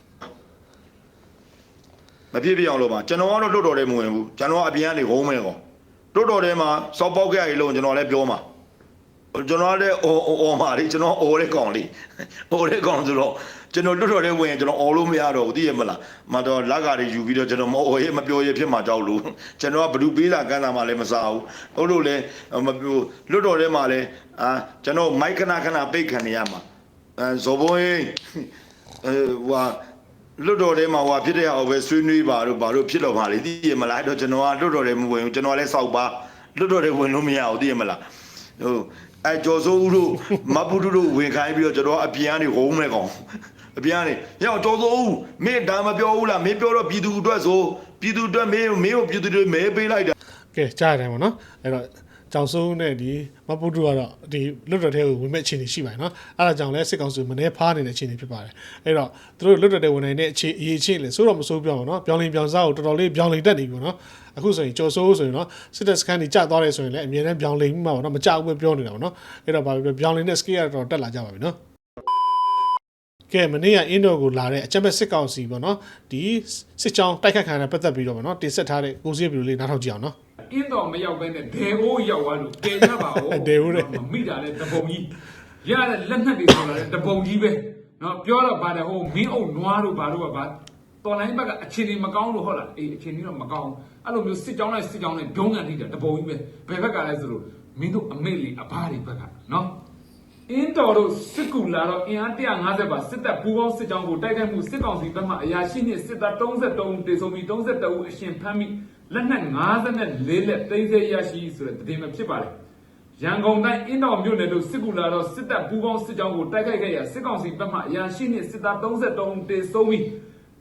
မဖြစ်ဖြစ်အောင်လုပ်မှာကျွန်တော်ကတော့လွတ်တော်တွေမဝင်ဘူးကျွန်တော်ကအပြင်ကနေဟုံးမဲကောလွတ်တော်တွေမှာစောက်ပေါက်ကြရည်လို့ကျွန်တော်လည်းပြောမှာ ကျွန်တော်လည်းအော်အော်မာလေးကျွန်တော်အော်တဲ့ကောင်လေးအော်တဲ့ကောင်ဆိုတော့ကျွန်တော်လွတ်တော်တဲ့ဝင်ရင်ကျွန်တော်အော်လို့မရတော့ဘူးသိရမလားမတော်လက်ကားတွေယူပြီးတော့ကျွန်တော်မအော်ရဲမပြောရဲဖြစ်မှာကြောက်လို့ကျွန်တော်ကဘလူးပေးလာကမ်းလာမှလည်းမစားဘူးဟုတ်လို့လည်းမပြောလွတ်တော်ထဲမှာလည်းအာကျွန်တော်မိုက်ခဏခဏပိတ်ခံနေရမှာအဲဇော်ဘုံကြီးအဲဟွာလွတ်တော်ထဲမှာဟွာဖြစ်တဲ့အောင်ပဲဆွေးနွေးပါတော့ဘာလို့ဖြစ်တော့မှာလေသိရမလားအဲ့တော့ကျွန်တော်ကလွတ်တော်ထဲမဝင်ဘူးကျွန်တော်လည်းစောက်ပါလွတ်တော်ထဲဝင်လို့မရဘူးသိရမလားဟို အဲကျော်စိုးဦးတို့မပုတုတို့ဝင်ခိုင်းပြီးတော့ကျွန်တော်အပြင်ကနေဟုံးမဲ့ကောင်အပြင်ကနေညောင်ကျော်စိုးဦးမင်းဒါမပြောဘူးလားမင်းပြောတော့ပြည်သူအတွက်ဆိုပြည်သူအတွက်မင်းမင်းကိုပြည်သူတွေမဲပေးလိုက်တာကဲကြားရတယ်ပေါ့နော်အဲ့တော့ကျောင်းစိုးနဲ့ဒီမပုတုကတော့ဒီလွတ်တော်တဲ့ကိုဝင်မဲ့အခြေအနေရှိပါတယ်နော်အဲ့ဒါကြောင့်လဲစစ်ကောင်စီမနေဖားနေတဲ့အခြေအနေဖြစ်ပါတယ်အဲ့တော့သူတို့လွတ်တော်တဲ့ဝင်နိုင်တဲ့အခြေအရေးအခြေလေဆိုတော့မဆိုးပြောင်းပါနော်ပြောင်းလင်ပြောင်းစားကိုတော်တော်လေးပြောင်းလင်တက်နေပြီပေါ့နော် အခုဆိုရင်ကျော်စိုးဆိုရင်နော်စစ်တပ်စကန်ကြီးကြာသွားတယ်ဆိုရင်လည်းအမြဲတမ်းပြောင်းလင်မှာပေါ့နော်မကြောက်ဘူးပြောနေတာပေါ့နော်အဲ့တော့ဘာပဲပြောပြောင်းလင်တဲ့ scale ကတော့တက်လာကြပါပြီနော်ကဲမနေ့ကအင်းတော်ကိုလာတဲ့အကြမ်းဖက်စစ်ကောင်စီပေါ့နော်ဒီစစ်ကြောင်းတိုက်ခတ်ခံရတဲ့ပတ်သက်ပြီးတော့ပေါ့နော်တင်ဆက်ထားတဲ့ကိုစီးဗီဒီယိုလေးနားထောင်ကြည့်အောင်နော်အင်းတော်မရောက်ဘဲနဲ့ဒေအိုးရောက်သွားလို့ကဲကြပါဦးဒေအိုးတဲ့မမိတာလဲတပုံကြီးရတဲ့လက်နက်တွေဆိုတာလဲတပုံကြီးပဲနော်ပြောတော့ပါတယ်ဟိုမင်းအုပ်နွားတို့ဘာတို့ကဘာတော်လိုင်းဘက်ကအခြေအနေမကောင်းလို့ဟုတ်လားအေးအခြေအနေတော့မကောင်း အဲ့လိုမျိုးစစ်ကြောင်းလိုက်စစ်ကြောင်းလိုက်ဒုံးကန်ထိတာတပုံကြီးပဲဘယ်ဘက်ကလဲဆိုလို့မင်းတို့အမေလီအဘားတွေဘက်ကနော်အင်းတော်တို့စစ်ကူလာတော့အင်အား150ပါစစ်တပ်ပူးပေါင်းစစ်ကြောင်းကိုတိုက်ခိုက်မှုစစ်ကောင်စီဘက်မှအရာရှိနှင့်စစ်သား33ဦးတေဆုံးပြီး32ဦးအရှင်ဖမ်းမိလက်နက်54လက်သိမ်းဆည်းရရှိဆိုတဲ့သတင်းပဲဖြစ်ပါတယ်။ရန်ကုန်တိုင်းအင်းတော်မြို့နယ်တို့စစ်ကူလာတော့စစ်တပ်ပူးပေါင်းစစ်ကြောင်းကိုတိုက်ခိုက်ခဲ့ရာစစ်ကောင်စီဘက်မှအရာရှိနှင့်စစ်သား33ဦးတေဆုံးပြီး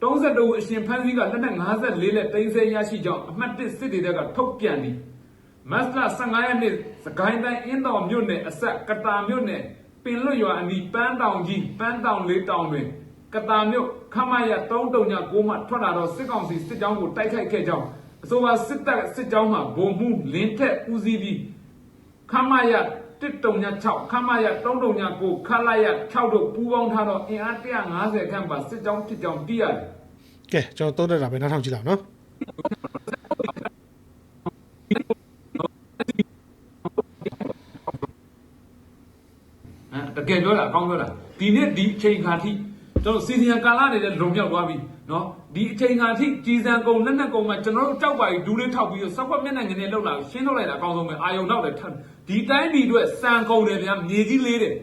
32ဦးအရှင်ဖမ်းဆီးကလက်နက်54လက်သိမ်းဆည်းရရှိကြောင်းအမှတ်1စစ်ဒေသကထုတ်ပြန်သည်။မတ်လ15ရက်နေ့စကိုင်းတိုင်းအင်းတော်မြို့နယ်အဆက်ကတာမြို့နယ်ပင်လွတ်ရွာအနီးပန်းတောင်ကြီးပန်းတောင်လေးတောင်တွင်ကတာမြို့ခမရ339မှထွက်လာတော့စစ်ကောင်စီစစ်ကြောင်းကိုတိုက်ခိုက်ခဲ့ကြောင်းအဆိုပါစစ်တပ်စစ်ကြောင်းမှာဗိုလ်မှူးလင်းထက်ဦးစီးပြီးခမရ 136ခမရ339ခလာရ6တို့ပူးပေါင်းထားတော့အင်အား150ခန့်ပါစစ်ကြောင်းဖြစ်ကြောင်းသိရတယ်ကဲကျွန်တော်သုံးတက်တာပဲနားထောင်ကြည့်လောက်နော်ဟမ်တကယ်ပြောတာအကောင်းပြောတာဒီနေ့ဒီအချိန်ခါထိကျွန်တော်စီစီယံကာလာနေတဲ့လုံမြောက်သွားပြီ နော်ဒီအချိန်ခါထိကြီးစံကုံလက်နက်ကုံမှာကျွန်တော်တို့ကြောက်ပါပြီးဒူးလေးထောက်ပြီးတော့စောက်ကွက်မျက်နှာငနေလောက်လာရှင်းထုတ်လိုက်တာအကောင်းဆုံးပဲအာယုံတော့တယ်ဒီတိုင်းပြည်အတွက်စံကုံတယ်ဗျာမြေကြီးလေးတယ်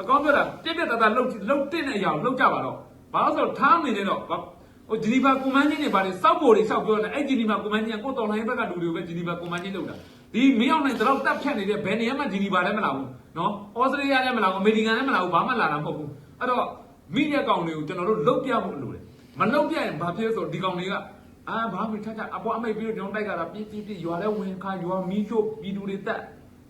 အကောင်းပြောတာပြက်ပြက်တသားလှုပ်လှုပ်တဲ့အရာကိုလှုပ်ကြပါတော့ဘာလို့ဆိုတော့ထားနေနေတော့ဟိုဂျီနီဗာကွန်မန်းချင်းတွေဗါလေစောက်ပေါ်တွေစောက်ပြောနေအဲ့ဂျီနီဗာကွန်မန်းချင်းကကိုတော်လိုင်းဘက်ကလူတွေကိုပဲဂျီနီဗာကွန်မန်းချင်းလုပ်တာဒီမင်းအောင်နိုင်တော့တက်ဖြတ်နေတဲ့ဘယ်နေရာမှာဂျီနီဗာလည်းမလာဘူးနော်ဩစတြေးလျလည်းမလာဘူးအမေရိကန်လည်းမလာဘူးဘာမှလာတာမဟုတ်ဘူးအဲ့တော့မိရက်ကောင်တွေကိုကျွန်တော်တို့လုတ်ပြဖို့လိုတယ် မလုတ်ပြရင်ဘာဖြစ်လဲဆိုတော့ဒီကောင်တွေကအာဘာမှမထက်ထအပေါ်အမိတ်ပြီးတော့ကျွန်တော်တိုက်ကြတာပြစ်ပြစ်ပြစ်ရွာလဲဝင်ခါရွာမီးချို့ပြည်သူတွေတက်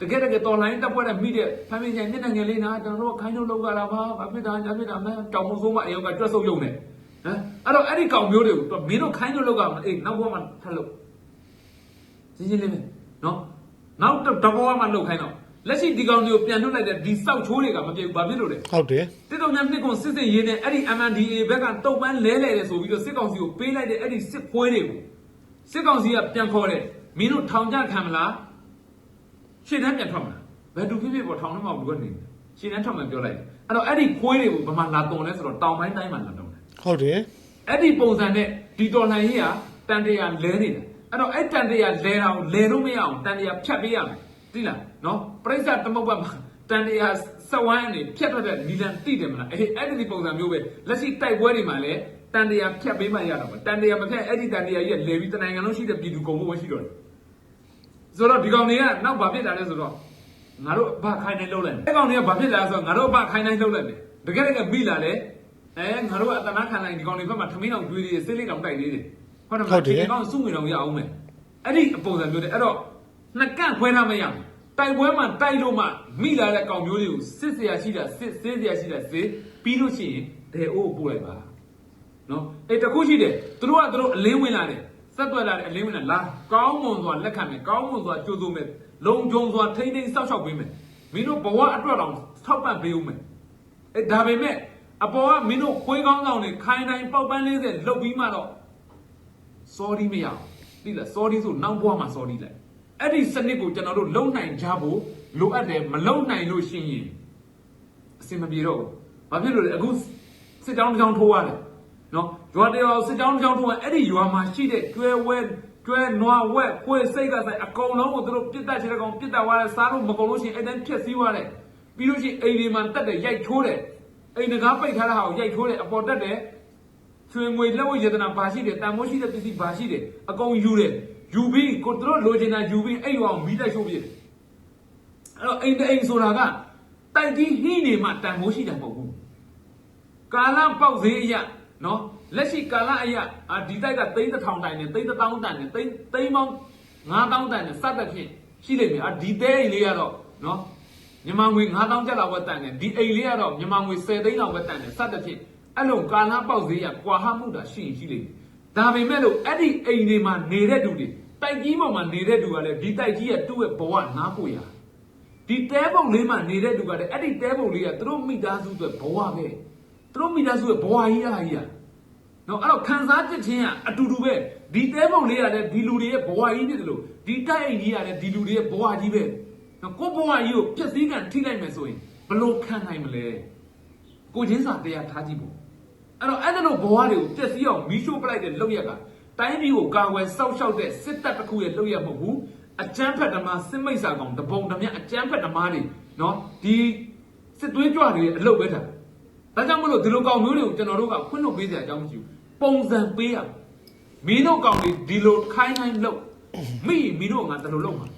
တကယ်တကယ်တော်လိုင်းတက်ပွဲတဲ့မိတဲ့ဖမ်းမိချင်မျက်နှာငယ်လေးနာကျွန်တော်တို့ခိုင်းလို့လောက်ကြတာပါဘာဖြစ်တာညာဖြစ်တာမဲတောင်မဆိုးမအယောက်ကတွက်ဆုပ်ယုံနေဟမ်အဲ့တော့အဲ့ဒီကောင်မျိုးတွေကိုမင်းတို့ခိုင်းလို့လောက်ကအေးနောက်ဘဝမှာထပ်လို့ရှင်းရှင်းလေးပဲနော်နောက်တဘောကမှလောက်ခိုင်းတော့ လက်ရှိဒီကောင်တွေကိုပြန်ထုတ်လိုက်တဲ့ဒီစောက်ချိုးတွေကမပြေဘူးဘာဖြစ်လို့လဲဟုတ်တယ်တစ်တော်များနှစ်ကွန်စစ်စစ်ရေးတဲ့အဲ့ဒီ MNDA ဘက်ကတုံပန်းလဲလဲတယ်ဆိုပြီးတော့စစ်ကောင်စီကိုပေးလိုက်တဲ့အဲ့ဒီစစ်ပွဲတွေကိုစစ်ကောင်စီကပြန်ခေါ်တယ်မင်းတို့ထောင်ကြခံမလားရှင်းတန်းပြန်ထွက်မလားဘယ်သူဖြစ်ဖြစ်ပေါ်ထောင်ထဲမှာဘူးကနေရှင်းတန်းထွက်မှပြောလိုက်တယ်အဲ့တော့အဲ့ဒီခွေးတွေကိုဘာမှလာတုံလဲဆိုတော့တောင်ပိုင်းတိုင်းမှာလာတုံတယ်ဟုတ်တယ်အဲ့ဒီပုံစံနဲ့ဒီတော်လှန်ရေးကတန်တရာလဲနေတာအဲ့တော့အဲ့တန်တရာလဲတာကိုလဲလို့မရအောင်တန်တရာဖြတ်ပေးရမယ် သိလားနော်ပြိဿသမုတ်ဘတ်မှာတန်တရာစဝိုင်းအနေဖြတ်ထွက်တဲ့နီလန်တိတယ်မလားအဲ့ဒီအဲ့ဒီပုံစံမျိုးပဲလက်ရှိတိုက်ပွဲတွေမှာလည်းတန်တရာဖြတ်ပေးမှရတော့မှာတန်တရာမဖြတ်အဲ့ဒီတန်တရာကြီးကလဲပြီးတနိုင်ငံလုံးရှိတဲ့ပြည်သူကုန်ဖို့ပဲရှိတော့တယ်ဆိုတော့ဒီကောင်တွေကနောက်ဘာဖြစ်တာလဲဆိုတော့ငါတို့ဘာခိုင်းနိုင်လုပ်လိုက်အဲ့ကောင်တွေကဘာဖြစ်လာဆိုတော့ငါတို့ဘာခိုင်းနိုင်လုပ်လိုက်တယ်တကယ်တကယ်မိလာလေအဲငါတို့ကအတနာခံလိုက်ဒီကောင်တွေဘက်မှာထမင်းအောင်တွေးသေးတယ်စိတ်လေးတောင်တိုက်သေးတယ်ဟုတ်တယ်မလားဒီကောင်စုငွေတောင်ရအောင်မယ်အဲ့ဒီအပုံစံမျိုးတွေအဲ့တော့ နှစ်ကန့်ခွဲထားမရဘူးတိုက်ပွဲမှာတိုက်လို့မှမိလာတဲ့ကောင်မျိုးတွေကိုစစ်စရာရှိတာစစ်စေးစရာရှိတာစေးပြီးလို့ရှိရင်ဒေအိုးကိုပို့လိုက်ပါနော်အဲ့တခုရှိတယ်သူတို့ကသူတို့အလင်းဝင်လာတယ်ဆက်သွက်လာတယ်အလင်းဝင်လာလာကောင်းမွန်စွာလက်ခံမယ်ကောင်းမွန်စွာကြိုးစိုးမယ်လုံခြုံစွာထိမ့်သိမ်းစောက်ရှောက်ပေးမယ်မင်းတို့ဘဝအတွက်တောင်ထောက်ပံ့ပေးဦးမယ်အဲဒါပေမဲ့အပေါ်ကမင်းတို့ခွေးကောင်းဆောင်တွေခိုင်းတိုင်းပေါက်ပန်း40လုတ်ပြီးမှတော့ sorry မရအောင်သိလား sorry ဆိုနောက်ဘွားမှာ sorry လိုက် အဲ့ဒီစနစ်ကိုကျွန်တော်တို့လုံနိုင်ကြဖို့လိုအပ်တယ်မလုံနိုင်လို့ရှိရင်အစင်မပြေတော့ဘူးဘာဖြစ်လို့လဲအခုစစ်တောင်းတစ်ချောင်းထိုးရတယ်နော်ရွာတရောစစ်တောင်းတစ်ချောင်းထိုးရအဲ့ဒီရွာမှာရှိတဲ့ကျွဲဝဲကျွဲနွားဝက်ခွေးစိတ်ကဆိုင်အကုန်လုံးကိုသူတို့ပြစ်တတ်ချင်တဲ့ကောင်ပြစ်တတ်သွားတယ်စားလို့မကုန်လို့ရှိရင်အဲ့တန်းဖြက်စီးသွားတယ်ပြီးလို့ရှိရင်အိမ်ဒီမှာတက်တယ်ရိုက်ချိုးတယ်အိမ်တကားပိတ်ထားတဲ့ဟာကိုရိုက်ချိုးတယ်အပေါ်တက်တယ်ချွေငွေလက်ဝဲယတနာဘာရှိတယ်တန်မိုးရှိတဲ့ပစ္စည်းဘာရှိတယ်အကုန်ယူတယ် ယူပြီးကိုတို့လိုချင်တာယူပြီးအဲ့ရောင်မီးတိုက်ရှိုးပြတယ်အဲ့တော့အိမ်တအိမ်ဆိုတာကတိုက်ကြီးဟင်းနေမှတန်မိုးရှိတယ်မဟုတ်ဘူးကာလပေါက်ဈေးအရာနော်လက်ရှိကာလအရာအာဒီတိုက်ကသိန်းတစ်ထောင်တိုင်နဲ့သိန်းတစ်သောင်းတိုင်နဲ့သိန်းသိန်းပေါင်း9000တိုင်နဲ့စသဖြင့်ရှိလိမ့်မယ်အာဒီတဲအိမ်လေးကတော့နော်မြန်မာငွေ9000ကျပ်လောက်ပဲတန်တယ်ဒီအိမ်လေးကတော့မြန်မာငွေ10သိန်းလောက်ပဲတန်တယ်စသဖြင့်အဲ့လိုကာလပေါက်ဈေးရကွာဟမှုတာရှိရင်ရှိလိမ့်မယ် ဒါပေမဲ့လို့အဲ့ဒီအိမ်တွေမှာနေတဲ့သူတွေတိုက်ကြီးပေါ်မှာနေတဲ့သူကလည်းဒီတိုက်ကြီးရဲ့သူ့ရဲ့ဘဝနားဖို့ရဒီတဲပုံလေးမှာနေတဲ့သူကလည်းအဲ့ဒီတဲပုံလေးကသူတို့မိသားစုအတွက်ဘဝပဲသူတို့မိသားစုရဲ့ဘဝကြီးအားကြီးอ่ะနော်အဲ့တော့ခံစားချက်ချင်းကအတူတူပဲဒီတဲပုံလေးကလည်းဒီလူတွေရဲ့ဘဝကြီးဖြစ်တယ်လို့ဒီတိုက်အိမ်ကြီးကလည်းဒီလူတွေရဲ့ဘဝကြီးပဲနော်ကိုယ့်ဘဝကြီးကိုပြည့်စည်ကန်ထိလိုက်မယ်ဆိုရင်ဘယ်လို့ခံနိုင်မလဲကိုချင်းစာတရားထားကြည့်ဖို့ အဲ့တော့အဲ့ဒါလိုဘဝတွေကိုပြည့်စည်အောင်မီးရှို့ပလိုက်တဲ့လုပ်ရက်ကတိုင်းပြည်ကိုကာကွယ်စောင့်ရှောက်တဲ့စစ်တပ်တစ်ခုရဲ့လုပ်ရက်မဟုတ်ဘူးအကြမ်းဖက်ဓမ္မစစ်မိတ်ဆာကောင်တပုံဓမ္မအကြမ်းဖက်ဓမ္မတွေနော်ဒီစစ်သွေးကြွတွေရဲ့အလုပ်ပဲထားဒါကြောင့်မလို့ဒီလိုကောင်မျိုးတွေကိုကျွန်တော်တို့ကခွင့်လွှတ်ပေးစရာအကြောင်းမရှိဘူးပုံစံပေးရမင်းတို့ကောင်တွေဒီလိုခိုင်းခိုင်းလုပ်မိရင်မင်းတို့ကငါတလို့လုပ်မှာ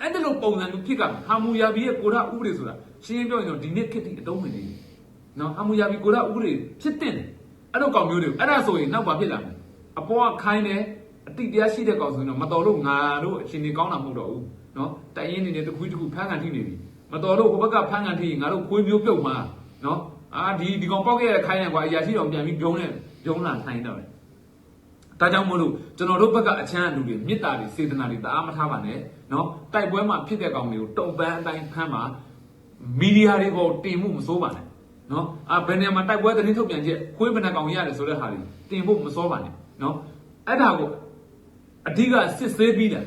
အဲ့ဒါလိုပုံစံမျိုးဖြစ်ကဟာမူယာဘီရဲ့ကိုရဥပဒေဆိုတာရှင်းရှင်းပြောရင်တော့ဒီနေ့ခေတ်ထိအတုံးဝင်နေတယ် နော်အမှုရပြီကိုရဥပဒေဖြစ်တဲ့တယ်အဲ့တော့ကောင်မျိုးတွေကိုအဲ့ဒါဆိုရင်နောက်ဘာဖြစ်လာမလဲအပေါ်ကခိုင်းတယ်အတိတရားရှိတဲ့ကောင်ဆိုရင်တော့မတော်လို့ငါတို့အရှင်နေကောင်းတာမဟုတ်တော့ဘူးနော်တိုင်ရင်နေနေတစ်ခွေးတစ်ခုဖမ်းကန်ထိနေပြီမတော်လို့ဟိုဘက်ကဖမ်းကန်ထိရင်ငါတို့ခွေးမျိုးပြုတ်မှာနော်အာဒီဒီကောင်ပေါက်ခဲ့ရတဲ့ခိုင်းတယ်ကွာအရာရှိတော်ပြန်ပြီးဂျုံနဲ့ဂျုံလာထိုင်းတော့တယ်ဒါကြောင့်မို့လို့ကျွန်တော်တို့ဘက်ကအချမ်းအလူတွေမေတ္တာတွေစေတနာတွေတအားမထားပါနဲ့နော်တိုက်ပွဲမှာဖြစ်တဲ့ကောင်တွေကိုတုံပန်းအတိုင်းဖမ်းပါမီဒီယာတွေကိုတင်မှုမစိုးပါနဲ့ နော်အာဘယ်နေရာမှာတိုက်ပွဲသတင်းထုတ်ပြန်ချက်ခွေးဘယ်နှကောင်ရတယ်ဆိုတဲ့ဟာတွေတင်ဖို့မစောပါနဲ့နော်အဲ့ဒါကိုအဓိကစစ်ဆေးပြီးတယ်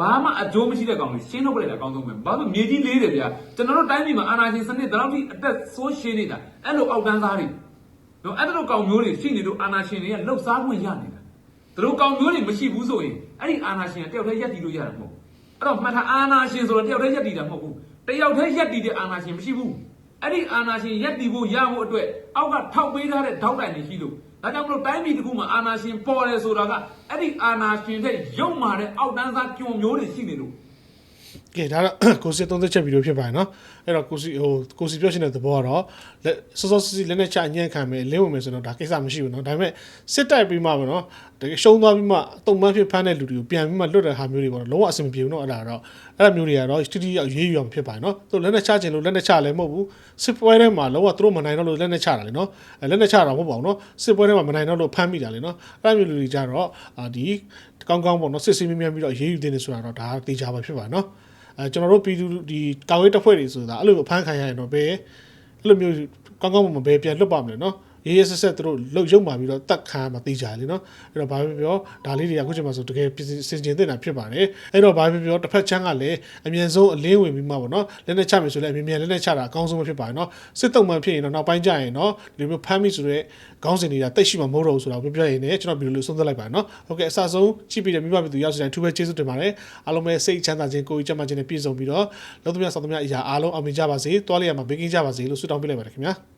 ဘာမှအကျိုးမရှိတဲ့ကောင်တွေရှင်းထုတ်ပလိုက်တာအကောင်းဆုံးပဲဘာလို့မြေကြီးလေးတယ်ဗျာကျွန်တော်တို့တိုင်းပြည်မှာအာဏာရှင်စနစ်တလောက်ထိအသက်ဆိုးရှင်းနေတာအဲ့လိုအောက်တန်းသားတွေနော်အဲ့လိုကောင်မျိုးတွေရှိနေလို့အာဏာရှင်တွေကလှုပ်ရှားခွင့်ရနေတာသူတို့ကောင်မျိုးတွေမရှိဘူးဆိုရင်အဲ့ဒီအာဏာရှင်ကတယောက်တည်းရက်တည်လို့ရတာမဟုတ်ဘူးအဲ့တော့မှတ်ထားအာဏာရှင်ဆိုတော့တယောက်တည်းရက်တည်တာမဟုတ်ဘူးတယောက်တည်းရက်တည်တဲ့အာဏာရှင်မရှိဘူး အဲ့ဒီအာနာရှင်ရက်တည်ဖို့ရဖို့အတွက်အောက်ကထောက်ပေးထားတဲ့ထောက်တိုင်တွေရှိလို့ဒါကြောင့်မလို့တိုင်းပြည်တစ်ခုမှာအာနာရှင်ပေါ်တယ်ဆိုတာကအဲ့ဒီအာနာရှင်တဲ့ရုံမာတဲ့အောက်တန်းစားကြုံမျိုးတွေရှိနေလို့ ကဲဒါတော့ကိုစီသုံးသက်ချက်ဗီဒီယိုဖြစ်ပါတယ်နော်အဲ့တော့ကိုစီဟိုကိုစီပြောချင်တဲ့သဘောကတော့လက်စောစောစီစီလက်နဲ့ချအညံ့ခံမယ်လင်းဝင်မယ်ဆိုတော့ဒါကိစ္စမရှိဘူးနော်ဒါပေမဲ့စစ်တိုက်ပြီးမှပေါ့နော်တကယ်ရှုံးသွားပြီးမှတုံမှန်းဖြစ်ဖမ်းတဲ့လူတွေကိုပြန်ပြီးမှလွတ်တဲ့ဟာမျိုးတွေပေါ့နော်လုံးဝအဆင်မပြေဘူးနော်အဲ့ဒါတော့အဲ့ဒါမျိုးတွေကတော့တိတိကျကျရေးယူအောင်ဖြစ်ပါတယ်နော်သူလက်နဲ့ချခြင်းလို့လက်နဲ့ချလည်းမဟုတ်ဘူးစစ်ပွဲထဲမှာလုံးဝသူတို့မနိုင်တော့လို့လက်နဲ့ချတာလေနော်အဲ့လက်နဲ့ချတာမဟုတ်ပါဘူးနော်စစ်ပွဲထဲမှာမနိုင်တော့လို့ဖမ်းမိတာလေနော်အဲ့ဒါမျိုးလူတွေကြတော့အာဒီကောင်းကောင်းပေါ့နော်စစ်စစ်မြင်းမြန်းပြီးတော့ရေးယူတင်နေဆိုတာတော့ဒါတေချာပါဖြစ်ပါနော် အဲကျွန်တော်တို့ပြည်သူဒီကာဝေးတပ်ဖွဲ့တွေဆိုတာအဲ့လိုအဖမ်းခံရရင်တော့ဘယ်အဲ့လိုမျိုးကောင်းကောင်းမပဲပြန်လွတ်ပါမလဲနော် ရေးရေးဆက်ဆက်သူတို့လှုပ်ရုပ်มาပြီးတော့တတ်ခံမှာသိကြတယ်နော်အဲ့တော့ဘာပဲပြောဒါလေးတွေကအခုချိန်မှာဆိုတကယ်စင်ကျင်တင်တာဖြစ်ပါတယ်အဲ့တော့ဘာပဲပြောတစ်ဖက်ချမ်းကလည်းအမြင်ဆုံးအလင်းဝင်ပြီးမှပေါ့နော်လက်နဲ့ချမယ်ဆိုလည်းအမြင်မြန်လက်နဲ့ချတာအကောင်းဆုံးပဲဖြစ်ပါတယ်နော်စစ်တုံးမှဖြစ်ရင်တော့နောက်ပိုင်းကျရင်နော်ဒီလိုမျိုးဖမ်းမိဆိုတော့ခေါင်းစဉ်တွေကတိတ်ရှိမှမဟုတ်တော့ဘူးဆိုတော့ပြောပြရင်လည်းကျွန်တော်ဗီဒီယိုလေးဆုံးသက်လိုက်ပါနော်ဟုတ်ကဲ့အစဆုံးကြည့်ပြီးတဲ့မိဘပြည်သူရောက်စီတိုင်းထူးပဲကျေးဇူးတင်ပါတယ်အားလုံးပဲစိတ်ချမ်းသာခြင်းကိုယ်ကြီးကျန်းမာခြင်းနဲ့ပြည့်စုံပြီးတော့လုံးသမျှဆောင်းသမျှအရာအားလုံးအောင်မြင်ကြပါစေတွားလိုက်ရမှာဘေးကင်းကြပါစေလို့ဆုတောင်းပေးလိုက်ပါတယ်ခင်ဗျာ